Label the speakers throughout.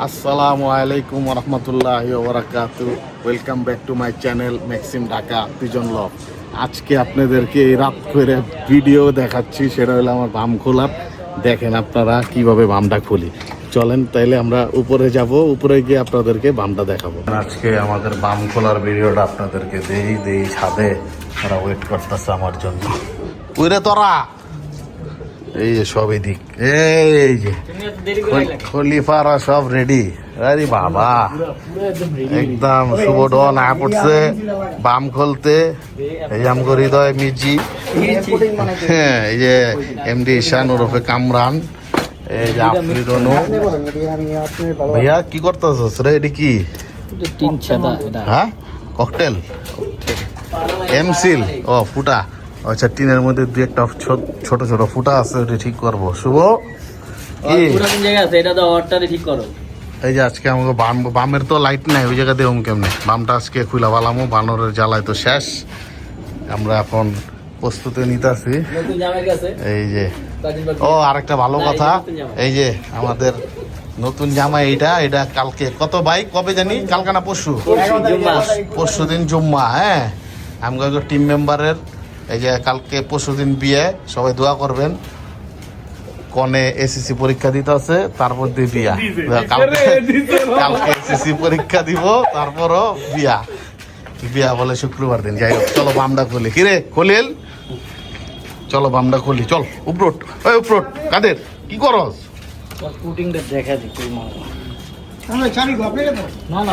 Speaker 1: আসসালামু আলাইকুম রহমতুল্লাহ ওবরাকাত। Welcome back to my channel Maxim Dhaka pigeon love আজকে আপনাদেরকে এই রাত করে ভিডিও দেখাচ্ছি সেটা হলো আমার বাম খোলার দেখেন আপনারা কীভাবে বামটা খুলি। চলেন তাইলে আমরা উপরে যাব উপরে গিয়ে আপনাদেরকে বামটা দেখাবো। আজকে আমাদের বাম খোলার ভিডিওটা আপনাদেরকে দেই দেই ছাদে। তারা ওয়েট করতেছে আমার জন্য। উইরে তোরা! এই যে সব এদিক এই যে খলিফারা সব রেডি আরে বাবা একদম শুভ ডন আয়া পড়ছে বাম খুলতে এই যে আমগো হৃদয় মির্জি। হ্যাঁ এই যে এমডি ঈশান ওরফে কামরান এই যে আফরিদ অনু। ভাইয়া কি করতেছস রে? এটি কি? হ্যাঁ? ককটেল? এমসিল ও ফুটা। আচ্ছা টিনের মধ্যে দু একটা ছোট ছোট ফুটা আছে ওটা ঠিক করব। শুভ? এই যে আজকে আমাকে বাম বামের তো লাইট নাই ওই জায়গা দেবো কেমনে? বামটা আজকে খুলা বালামো বানরের জ্বালায় তো শেষ। আমরা এখন প্রস্তুতি নিতেছি। এই যে। ও আরেকটা ভালো কথা।
Speaker 2: এই যে।
Speaker 1: আমাদের নতুন জামা এইটা এটা কালকে কত বাইক কবে জানি? কালকানা পরশু? পরশু দিন জুম্মা হ্যাঁ। আমাকে টিম মেম্বারের এই যে কালকে পরশু দিন বিয়ে সবাই দোয়া করবেন। কনে এসএসসি পরীক্ষা দিতে আছে তারপর দিয়ে বিয়া। কালকে কালকে এসএসসি পরীক্ষা দিব তারপরও বিয়া। বিয়া বলে শুক্রবার দিন। যাই হোক চলো বামটা খুলি। কিরে খলিল? চলো বামটা খুলি চল উপরোট। ওই উপরোট কাদের? কি করস?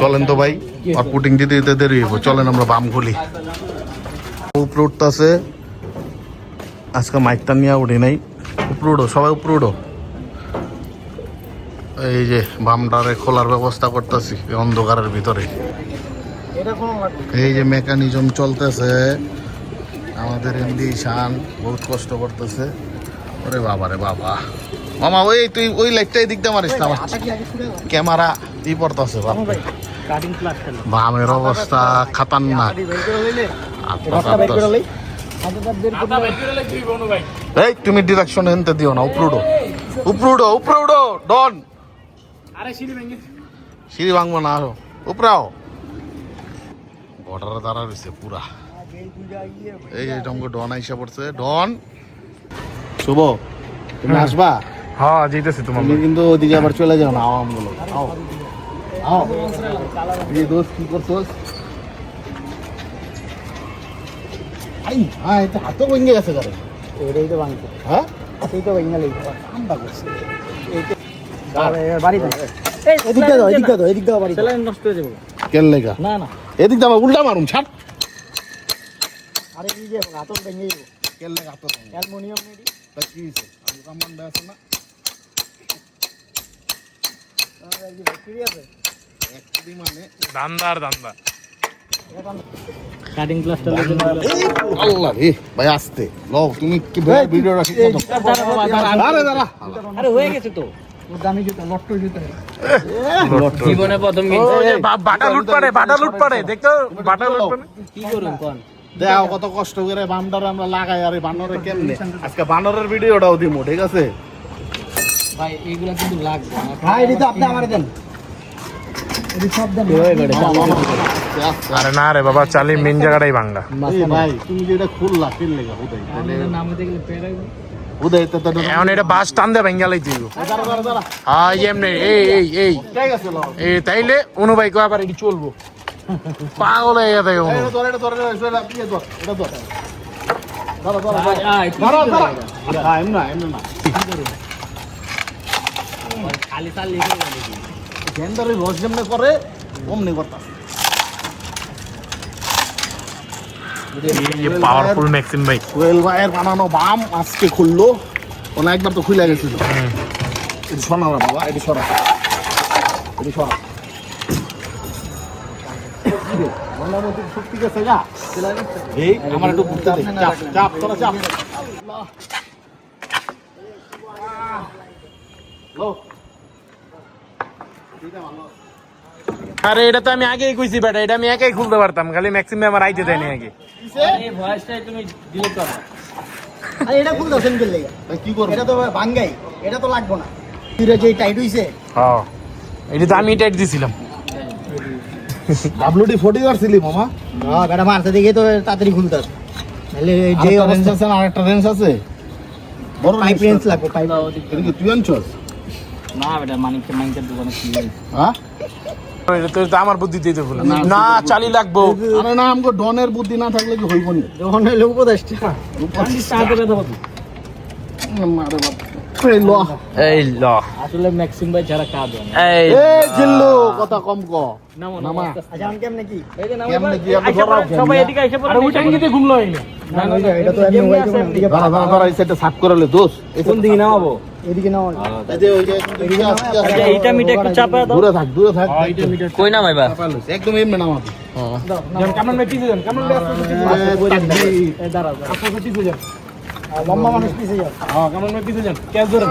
Speaker 1: চলেন তো ভাই আর পুটিং দিতে দিতে দেরি হইব। চলেন আমরা বাম খুলি। উপরে উঠতেছে। আজকে মাইকটা নিয়ে উঠে নাই। উপরে উঠো, সবাই উপরে উঠো। এই যে বামটারে খোলার ব্যবস্থা করতেছি অন্ধকারের ভিতরে। এই যে মেকানিজম চলতেছে। আমাদের এমডি শান বহুত কষ্ট করতেছে। ওরে বাবা রে বাবা। মামা, ওই তুই ওই লাইটটা এদিক দিয়ে মারিস না ক্যামেরা ই পড়তেছে বাপ
Speaker 2: কাটিং প্লাস খেলো
Speaker 1: বামের অবস্থা খাতারনাক। এই তুমি ডিরেকশন এনতে দিও না উপরুডো উপরুডো উপরুডো ডন।
Speaker 2: আরে সিঁড়ি ভেঙে
Speaker 1: সিঁড়ি ভাঙবো না আরও। উপরাও বর্ডার দ্বারা রয়েছে পুরা। এই যে টঙ্গ ডন আইসা পড়ছে। ডন। শুভ তুমি আসবা?
Speaker 3: হ্যাঁ যেতেছি তোমার
Speaker 1: তুমি কিন্তু ওদিকে আবার চলে যাও না আওয়ামগুলো আও। আও এই দোস্ত কি করছোস? আই হ্যাঁ এটা হাতও ভেঙে গেছে করে
Speaker 2: এটাই তো ভাঙছে
Speaker 1: হ্যাঁ
Speaker 2: সেই তো ভেঙে লেগে
Speaker 1: ঠান্ডা করছে
Speaker 2: বাড়ি এদিক দাও এদিক দাও এদিক দাও বাড়ি নষ্ট হয়ে যাবে
Speaker 1: কেন লেগা
Speaker 2: না না
Speaker 1: এদিক দাও উল্টা মারুম ছাড়
Speaker 2: আরে কি যে হাতল ভেঙে যাবে
Speaker 1: কেন লেগা হাতও
Speaker 2: অ্যালুমিনিয়াম
Speaker 1: তা কি হয়েছে আবু কামান আছে না মানে
Speaker 3: দান্দার
Speaker 2: কাটিং প্লাসটা
Speaker 1: আল্লাহ রে ভাই আসতে। লও তুমি কি ভিডিওটা ঠিক মতো আরে দাঁড়া
Speaker 2: আরে হয়ে গেছে তো। দামি জুতা লট্ট জুতা। জীবনে প্রথম
Speaker 3: বাটা লুট পারে বাটা লুট পারে দেখো বাটা লুট পারে।
Speaker 2: কি করুন কোন?
Speaker 1: দেখো কত কষ্ট করে বান্দর আমরা লাগাই আরে বানরে কেমনে? আজকে বানরের ভিডিওটাও দিমু ঠিক আছে?
Speaker 2: ভাই এইগুলা কিন্তু লাগবে
Speaker 4: ভাই এটা আপনি আমার দেন। এটা সব দেন।
Speaker 3: আরে না রে বাবা চালি মেন জায়গাটাই ভাঙ্গা
Speaker 1: এই ভাই তুমি যেটা খুললা কেন উদয়। তাহলে
Speaker 2: নামে দেখলে পেড়াই
Speaker 1: উদয় তো তো
Speaker 3: এখন এটা বাস টান দে ভাঙ্গা লাইতে
Speaker 1: দাঁড়া দাঁড়া দাঁড়া।
Speaker 3: হ্যাঁ এমনি এই এই এই।
Speaker 1: ঠিক আছে লও
Speaker 3: এই তাইলে অনু ভাই আবার এটি চলবো। পাগল হয়ে গেছে অনু।
Speaker 1: এটা ধর এটা ধর এটা ধর এটা ধর এটা ধর দাঁড়া দাঁড়া
Speaker 2: আয়
Speaker 1: দাঁড়া দাঁড়া হ্যাঁ এমনি না এমনি না
Speaker 2: খালি চাল লিখে গেল
Speaker 1: জেন্ডারে রস যেমনে করে অমনি করতা
Speaker 3: পাওয়ারফুল ম্যাক্সিম ভাই।
Speaker 1: কোয়েল ভাইয়ের বানানো বাম আজকে খুললো। ওনা একবার তো খুলে গেছিল। এটি সরা বাবা এটি সরা এটি সরা ময়নামতির শক্তি গেছে গা এই আমার একটু ঘুরতে চাপ চাপ তোরা চাপ। লো।
Speaker 3: আরে এটা তো আমি আগেই কইছি বেটা এটা আমি একাই খুলতে পারতাম খালি ম্যাক্সিমাম আমার আইতে দেয়নি আগে।
Speaker 2: ভয়েসটাই তুমি ডিলিট করো।
Speaker 4: আরে এটা খুলতে লেগে।
Speaker 1: কি করব?
Speaker 4: এটা তো ভাঙ্গাই এটা তো লাগবো না। যে টাইট হইছে।
Speaker 3: হ্যাঁ এটা তো আমি টাইট দিছিলাম।
Speaker 1: ডাব্লিউডি ফোর্টি ছিলি মামা।
Speaker 2: হ্যাঁ বেটা মারতে দেখে তো তাড়াতাড়ি তাহলে যে অবস্থা।
Speaker 1: আছে না আরেকটা রেঞ্জ আছে। বড়
Speaker 2: পাইপ রেঞ্জ লাগবে পাইপ
Speaker 1: তুই আনছস?
Speaker 2: না বেটা মানিককে মানিকের দোকানে
Speaker 1: হ্যাঁ?
Speaker 3: আমার বুদ্ধি তো ভুল
Speaker 1: না,
Speaker 3: না চালি লাগবো।
Speaker 1: আরে না আমগো ডনের বুদ্ধি না থাকলে কি হইব না?
Speaker 2: হইলে
Speaker 1: বাপ। এই ল
Speaker 3: এই ল
Speaker 2: আসলে ম্যাক্সিম ভাই ছাড়া কাজ
Speaker 3: এই
Speaker 1: এই জিল্লু কথা কম ক
Speaker 2: নামো
Speaker 1: নামা।
Speaker 2: আচ্ছা আমি কেমনে কি এই যে নামো
Speaker 1: কেমনে কি আপনি ধরাও
Speaker 2: সবাই এদিকে এসে পড়ে
Speaker 3: আরে ওইটা ঘুমলো এই
Speaker 2: না না এটা তো এমনি ওই কোন দিকে
Speaker 1: দাঁড়া দাঁড়া দাঁড়া এই সাইডটা সাফ করে দোষ
Speaker 2: কোন দিকে নামাবো এদিকে নামাবো
Speaker 1: এই যে ওই যে এদিকে আসছে।
Speaker 2: আচ্ছা এইটা মিটা একটু চাপা দাও
Speaker 1: দূরে থাক দূরে থাক
Speaker 2: কই নামাইবা
Speaker 1: চাপাই একদম এমনি নামাবি
Speaker 3: কেমন ভাই পিছে যান কেমন ভাই
Speaker 1: তাকবীর।
Speaker 2: এই দাঁড়াও
Speaker 3: আপনার পিছে যান
Speaker 2: লম্বা মানুষ পিছে যাও।
Speaker 3: হ্যাঁ কেমন পিছে যান? ক্যাচ
Speaker 1: আরে।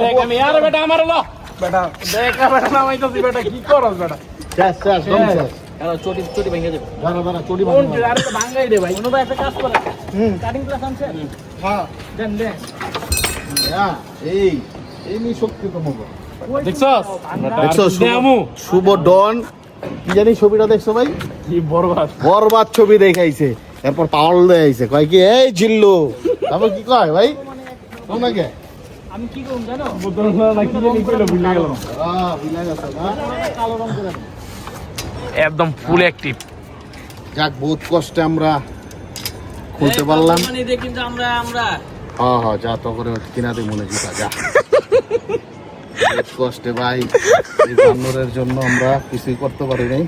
Speaker 3: দেখ আমি। আরে বেটা আমার ল। বেটা দেখ বেটা বেটা কি করস বেটা?
Speaker 1: শেষ, শেষ, দম শেষ।
Speaker 2: হ্যালো চটি চটি ভেঙে যাবে।
Speaker 1: দাঁড়া, দাঁড়া, চটি না।
Speaker 3: আরে তো ভাঙাই দে ভাই।
Speaker 2: কোনো ভাই একটা কাজ করে। হুম। কাটিং ক্লাস আনছে?
Speaker 1: হ্যাঁ,
Speaker 2: দেন দেন।
Speaker 1: হ্যাঁ, এই, শক্তি তোমাকে।
Speaker 3: দেখছস?
Speaker 1: দেখছ, শুভ- ডন। কি জানি ছবিটা দেখছ ভাই?
Speaker 3: কি বরবাদ।
Speaker 1: বরবাদ ছবি দেখাইছে। এরপর পাওয়াল দেখাইছে কয় কি এই জিল্লু। তারপর কি কয় ভাই তোমাকে
Speaker 2: আমি কি করব জানো?
Speaker 3: না কি জানি কইলো ভুলে গেলাম
Speaker 1: বিলাই গেছে না
Speaker 2: কালো রং করে
Speaker 3: একদম ফুল অ্যাক্টিভ
Speaker 1: যাক বহুত কষ্টে আমরা খুলতে পারলাম।
Speaker 2: মানে দিয়ে কিন্তু আমরা আমরা।
Speaker 1: হ্যাঁ হ্যাঁ যা তো করে কিনা দিয়ে মনে জিতা যা। কষ্টে ভাই। এই বান্দরের জন্য আমরা কিছুই করতে পারি নাই।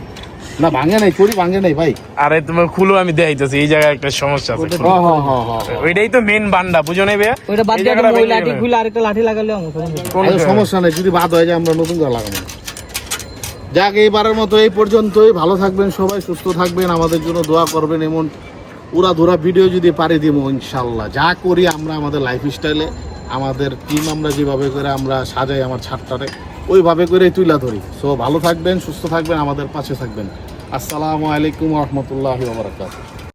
Speaker 1: না ভাঙে নাই চুরি ভাঙে নাই ভাই।
Speaker 3: আরে তুমি খুলো আমি দেখাইতেছি এই জায়গায় একটা সমস্যা আছে
Speaker 1: হ্যাঁ হ্যাঁ হ্যাঁ
Speaker 3: ওইটাই তো মেন বান্ডা বুঝো নাই ভাইয়া?
Speaker 2: ওইটা বাদ দিয়ে ওই লাঠি খুলে আরেকটা লাঠি লাগালে।
Speaker 3: কোন
Speaker 1: সমস্যা নেই যদি বাদ হয়ে যায় আমরা নতুন করে লাগাবো। যাক এইবারের মতো এই পর্যন্তই। ভালো থাকবেন সবাই সুস্থ থাকবেন। আমাদের জন্য দোয়া করবেন এমন উড়া ধুরা ভিডিও যদি পারি দিব ইনশাল্লাহ। যা করি আমরা আমাদের লাইফ স্টাইলে আমাদের টিম আমরা যেভাবে করে আমরা সাজাই আমার ছাদটারে। ওইভাবে করে তুইলা ধরি। সো ভালো থাকবেন, সুস্থ থাকবেন, আমাদের পাশে থাকবেন। আসসালামু আলাইকুম রহমতুল্লাহ বারকাত